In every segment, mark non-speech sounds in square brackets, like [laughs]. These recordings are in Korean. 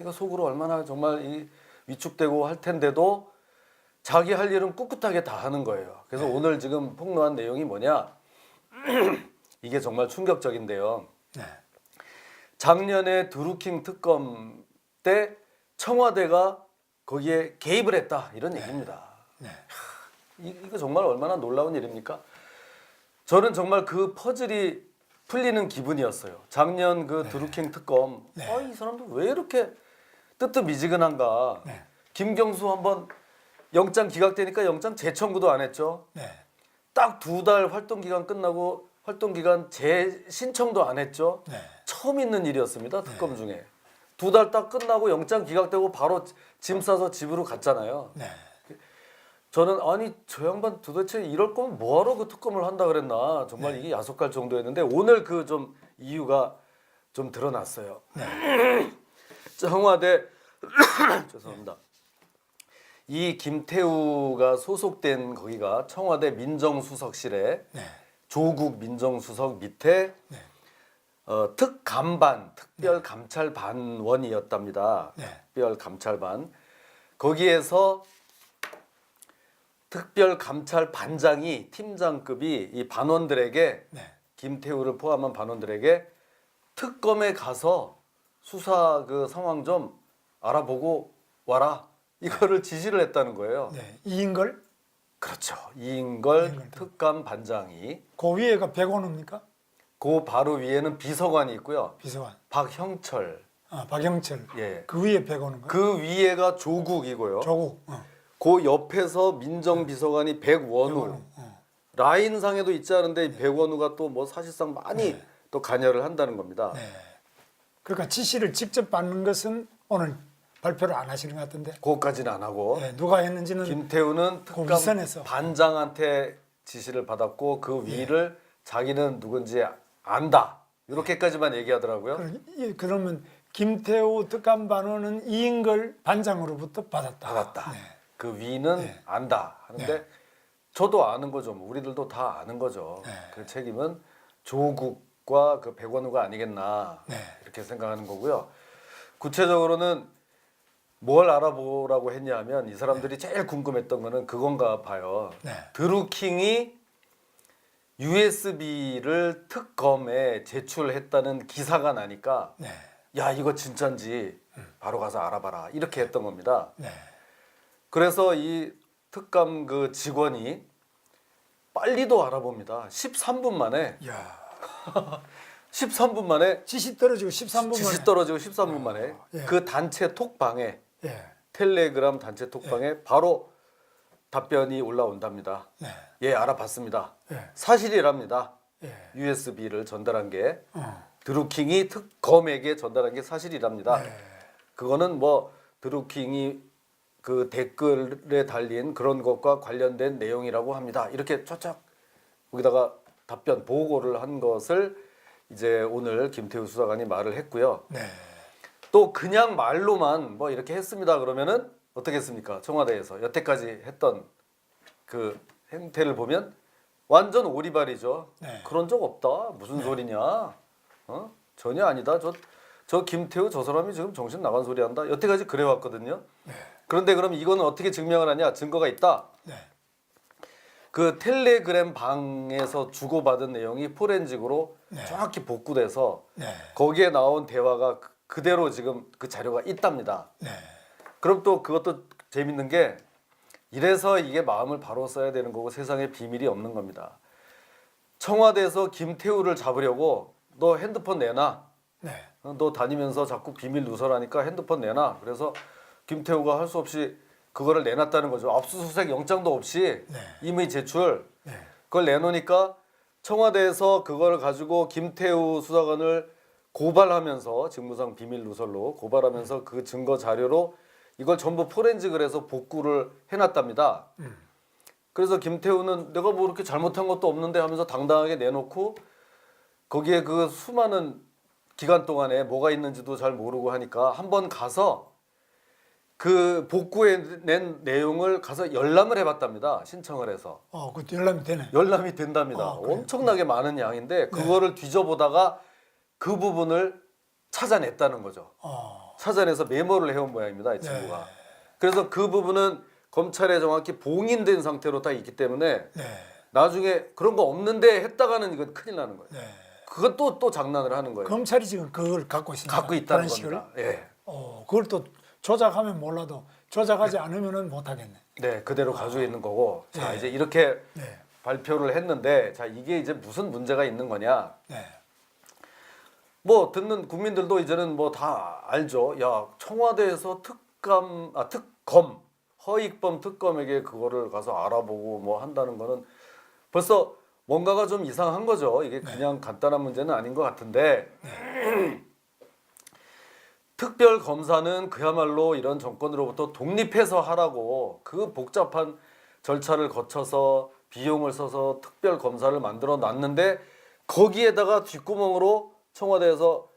그러니까 속으로 얼마나 정말 이 위축되고 할 텐데도 자기 할 일은 꿋꿋하게 다 하는 거예요. 그래서 오늘 지금 폭로한 내용이 뭐냐? [clears throat] 이게 정말 충격적인데요. 네. 작년에 드루킹 특검 때 청와대가 거기에 개입을 했다 이런 얘기입니다. 네. 이, 이거 정말 얼마나 놀라운 일입니까? 저는 정말 그 퍼즐이 풀리는 기분이었어요. 작년 그 드루킹 특검, 네. 아, 이 사람들 왜 이렇게 뜨뜻미지근한가? 네. 김경수 한번 영장 기각되니까 영장 재청구도 안 했죠. 네. 딱 두 달 활동 기간 끝나고 활동 기간 재신청도 안 했죠. 네. 처음 있는 일이었습니다. 특검 중에 두 달 딱 끝나고 영장 기각되고 바로 짐 싸서 집으로 갔잖아요. 네. 저는 아니 저 양반 도대체 이럴 거면 뭐하러 그 특검을 한다 그랬나 정말 이게 야속할 정도였는데 오늘 그 좀 이유가 좀 드러났어요. [clears throat] 청와대 [coughs] 죄송합니다. 이 김태우가 소속된 거기가 청와대 민정수석실에 네. 조국 민정수석 밑에 네. 어, 특감반 특별감찰반원이었답니다. 네. 특별감찰반 거기에서 특별감찰반장이 팀장급이 이 반원들에게 네. 김태우를 포함한 반원들에게 특검에 가서 수사 그 상황 좀 알아보고 와라 이거를 지시를 했다는 거예요. 네. 이인걸 그렇죠. 이인걸 이인걸 특감 반장이 그 위에가 백원우입니까? 그 바로 위에는 비서관이 있고요. 비서관. 박형철 아, 박영철. 예. 그 위에 백원우인가? 그 위에가 조국이고요. 조국. 어. 그 옆에서 민정비서관이 백원우. 백원우. 어. 라인상에도 있지 않은데 이 백원우가 또 뭐 사실상 많이 네. 또 관여를 한다는 겁니다. 네. 그러니까 지시를 직접 받는 것은 오늘 발표를 안 하시는 것 같은데. 그것까지는 안 하고 네. 누가 했는지는 김태우는 그 특감. 반장한테 지시를 받았고 그 위를 자기는 누군지 안다. 이렇게까지만 얘기하더라고요. 그- 이- 그러면 김태우 특감반원은 이인걸 반장으로부터 받았다. 받았다. 네. 그 위는 네. 안다 하는데 저도 아는 거죠. 뭐 우리들도 다 아는 거죠. 네. 그 책임은 조국 과 그 백원우가 아니겠나 네. 이렇게 생각하는 거고요. 구체적으로는 뭘 알아보라고 했냐면 이 사람들이 제일 궁금했던 거는 그건가 봐요. 네. 드루킹이 USB를 특검에 제출했다는 기사가 나니까 네. 야 이거 진짠지 바로 가서 알아봐라 이렇게 했던 겁니다. 네. 그래서 이 특감 그 직원이 빨리도 알아봅니다. 13분 만에 야. 13분 만에 지시 떨어지고 13분 지시 만에. 떨어지고 13분 만에 예. 그 단체 톡방에 예. 텔레그램 단체 톡방에 바로 답변이 올라온답니다. 네. 예, 알아봤습니다. 예. 사실이랍니다. 예. USB를 전달한 게 어. 드루킹이 특검에게 전달한 게 사실이랍니다. 네. 그거는 뭐 드루킹이 그 댓글에 달린 그런 것과 관련된 내용이라고 합니다. 이렇게 쫙쫙 거기다가 답변 보고를 한 것을 이제 오늘 김태우 수사관이 말을 했고요. 네. 또 그냥 말로만 뭐 이렇게 했습니다. 그러면은 어떻게 했습니까? 청와대에서 여태까지 했던 그 행태를 보면 완전 오리발이죠. 네. 그런 적 없다. 무슨 소리냐? 어? 전혀 아니다. 저, 저 김태우 저 사람이 지금 정신 나간 소리 한다. 여태까지 그래 왔거든요. 네. 그런데 그럼 이거는 어떻게 증명을 하냐? 증거가 있다. 네. 그 텔레그램 방에서 주고받은 내용이 포렌직으로 네. 정확히 복구돼서 네. 거기에 나온 대화가 그- 그대로 지금 그 자료가 있답니다. 네. 그럼 또 그것도 재밌는 게 이래서 이게 마음을 바로 써야 되는 거고 세상에 비밀이 없는 겁니다. 청와대에서 김태우를 잡으려고 너 핸드폰 내놔. 네. 어, 너 다니면서 자꾸 비밀 누설하니까 핸드폰 내놔. 그래서 김태우가 할 수 없이 그거를 내놨다는 거죠. 압수수색 영장도 없이 네. 임의 제출. 네. 그걸 내놓으니까 청와대에서 그걸 가지고 김태우 수사관을 고발하면서 직무상 비밀 누설로 고발하면서 그 증거 자료로 이걸 전부 포렌직을 해서 복구를 해놨답니다. 음. 그래서 김태우는 내가 뭐 이렇게 잘못한 것도 없는데 하면서 당당하게 내놓고 거기에 그 수많은 기간 동안에 뭐가 있는지도 잘 모르고 하니까 한번 가서 그 복구해 낸 내용을 가서 열람을 해봤답니다. 신청을 해서. 어, 그 열람이 되네. 열람이 된답니다. 아, 그래요? 엄청나게 많은 양인데 그거를 뒤져보다가 그 부분을 찾아냈다는 거죠. 어. 찾아내서 메모를 해온 모양입니다. 이 친구가. 네. 그래서 그 부분은 검찰에 정확히 봉인된 상태로 딱 있기 때문에 네. 나중에 그런 거 없는데 했다가는 이건 큰일 나는 거예요. 네. 그건 또 또 장난을 하는 거예요. 검찰이 지금 그걸 갖고 있습니다. 갖고 있다는 그런 식을. 겁니다. 예. 어, 그걸 또 조작하면 몰라도 조작하지 않으면은 못 하겠네. 네, 그대로 가지고 있는 거고. 자, 네. 이제 이렇게 네. 발표를 했는데 자, 이게 이제 무슨 문제가 있는 거냐? 네. 뭐 듣는 국민들도 이제는 뭐 다 알죠. 야, 청와대에서 특감 아, 특검 허익범 특검에게 그거를 가서 알아보고 뭐 한다는 거는 벌써 뭔가가 좀 이상한 거죠. 이게 그냥 간단한 문제는 아닌 것 같은데 특별 검사는 그야말로 이런 정권으로부터 독립해서 하라고 그 복잡한 절차를 거쳐서 비용을 써서 특별 검사를 만들어 놨는데 거기에다가 뒷구멍으로 청와대에서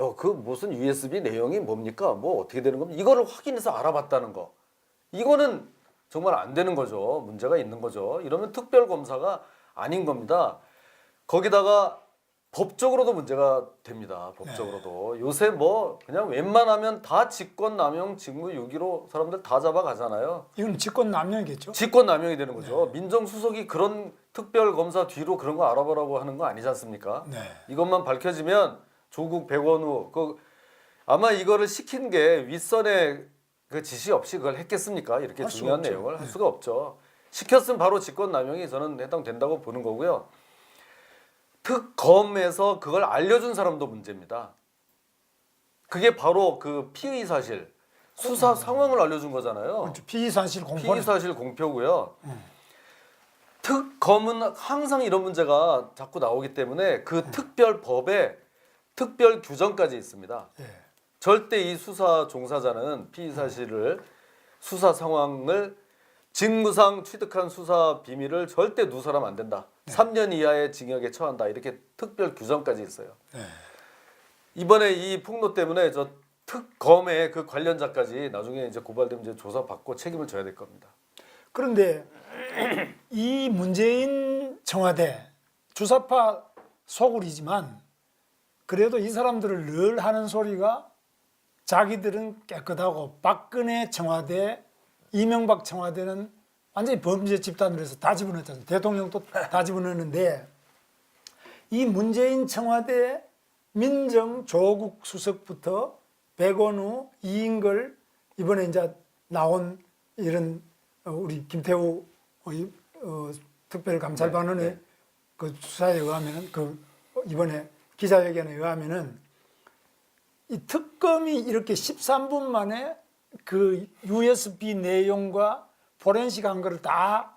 야, 그 무슨 USB 내용이 뭡니까? 뭐 어떻게 되는 겁니까? 이거를 확인해서 알아봤다는 거. 이거는 정말 안 되는 거죠. 문제가 있는 거죠. 이러면 특별 검사가 아닌 겁니다. 거기다가 법적으로도 문제가 됩니다. 법적으로도 요새 뭐 그냥 웬만하면 다 직권 남용 직무유기로 사람들 다 잡아가잖아요. 이건 직권 남용이겠죠. 직권 남용이 되는 거죠. 민정수석이 그런 특별 검사 뒤로 그런 거 알아보라고 하는 거 아니지 않습니까? 네. 이것만 밝혀지면 조국 백원우 그 아마 이거를 시킨 게 윗선의 그 지시 없이 그걸 했겠습니까? 이렇게 할수 중요한 없죠. 내용을 할 네. 수가 없죠. 시켰으면 바로 직권 남용이 저는 해당된다고 보는 거고요. 특검에서 그걸 알려준 사람도 문제입니다. 그게 바로 그 피의 사실 수사 상황을 알려준 거잖아요. 그렇죠. 피의 사실 공포. 피의 사실 공표고요. 특검은 항상 이런 문제가 자꾸 나오기 때문에 그 특별 법에 특별 규정까지 있습니다. 예. 절대 이 수사 종사자는 피의 사실을 수사 상황을 직무상 취득한 수사 비밀을 절대 누설하면 안 된다. 3년 이하의 징역에 처한다. 이렇게 특별 규정까지 있어요. 네. 이번에 이 폭로 때문에 저 특검의 그 관련자까지 나중에 이제 고발되면 이제 조사받고 책임을 져야 될 겁니다. 그런데 [clears throat] 이 문재인 청와대 주사파 소굴이지만 그래도 이 사람들을 늘 하는 소리가 자기들은 깨끗하고 박근혜 청와대, 이명박 청와대는 완전히 범죄 집단으로 해서 다 집어넣었잖아요. 대통령도 다 집어넣었는데 이 문재인 청와대 민정 조국 수석부터 백원우, 이인걸 이번에 이제 나온 이런 어, 우리 김태우 어, 이- 어, 특별감찰반원의 네, 네. 그 수사에 의하면은 그 이번에 기자회견에 의하면은 이 특검이 이렇게 13분 만에 그 USB 내용과 포렌식 한 거를 다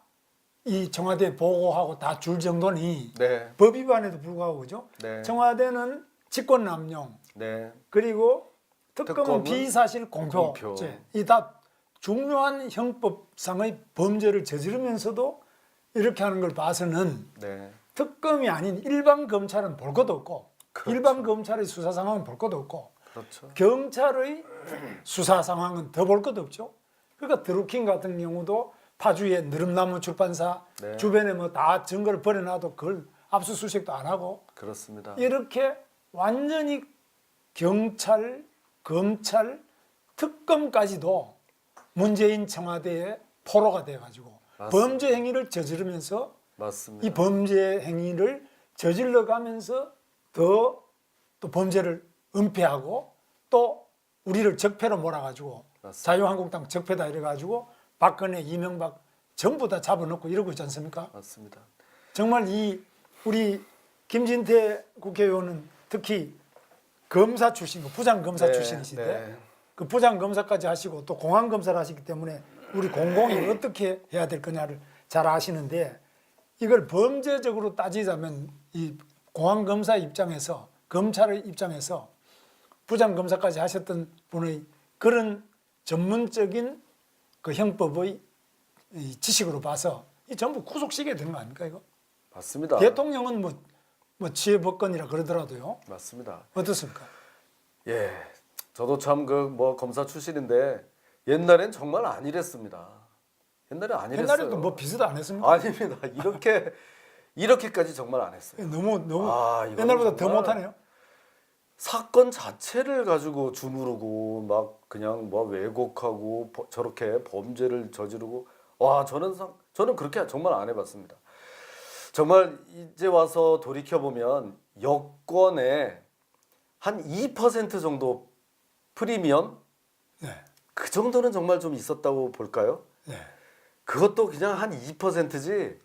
이 청와대에 보고하고 다 줄 정도니 네, 법 위반에도 불구하고 그죠? 네. 청와대는 직권 남용 네, 그리고 특검은 특검은 비사실 공표, 공표. 이 다 중요한 형법상의 범죄를 저지르면서도 이렇게 하는 걸 봐서는 네, 특검이 아닌 일반 검찰은 볼 것도 없고 그렇죠. 일반 검찰의 수사 상황은 볼 것도 없고 그렇죠. 경찰의 수사 상황은 더 볼 것도 없죠. 그러니까 드루킹 같은 경우도 파주의 느릅나무 출판사 네. 주변에 뭐 다 증거를 버려놔도 그걸 압수수색도 안 하고 그렇습니다. 이렇게 완전히 경찰, 검찰, 특검까지도 문재인 청와대의 포로가 돼가지고 맞습니다. 범죄 행위를 저지르면서 맞습니다. 이 범죄 행위를 저질러 가면서 더 또 범죄를 은폐하고 또 우리를 적폐로 몰아가지고. 자유한국당 적폐다 이래가지고 박근혜, 이명박 전부 다 잡아놓고 이러고 있지 않습니까? 맞습니다. 정말 이 우리 김진태 국회의원은 특히 검사 출신, 부장 검사 네, 출신이신데 네. 그 부장 검사까지 하시고 또 공안 검사를 하시기 때문에 우리 공공이 [laughs] 어떻게 해야 될 거냐를 잘 아시는데 이걸 범죄적으로 따지자면 이 공안 검사 입장에서 검찰의 입장에서 부장 검사까지 하셨던 분의 그런 전문적인 그 형법의 이 지식으로 봐서 이 전부 구속시켜야 되는 거 아닙니까 이거? 맞습니다. 대통령은 뭐, 뭐 지혜법권이라 그러더라도요. 맞습니다. 어떻습니까? 예, 저도 참 그 뭐 검사 출신인데 옛날엔 정말 안 이랬습니다. 옛날에 안 이랬어요. 옛날에도 뭐 비슷 안 했습니까? 아닙니다. 이렇게 이렇게까지 정말 안 했어요. 너무 너무 아, 옛날보다 더 정말- 못하네요. 사건 자체를 가지고 주무르고 막 그냥 뭐 왜곡하고 버- 저렇게 범죄를 저지르고 와 저는 상, 저는 그렇게 정말 안 해봤습니다. 정말 이제 와서 돌이켜 보면 여권에 한 2% 정도 프리미엄 네. 그 정도는 정말 좀 있었다고 볼까요? 네. 그것도 그냥 한 2%지